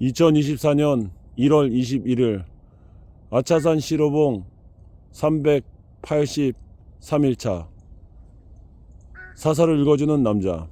2024년 1월 21일 아차산 시로봉 383일차 사설을 읽어주는 남자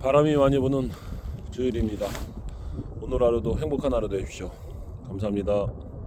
바람이 많이 부는 주일입니다. 오늘 하루도 행복한 하루 되십시오. 감사합니다.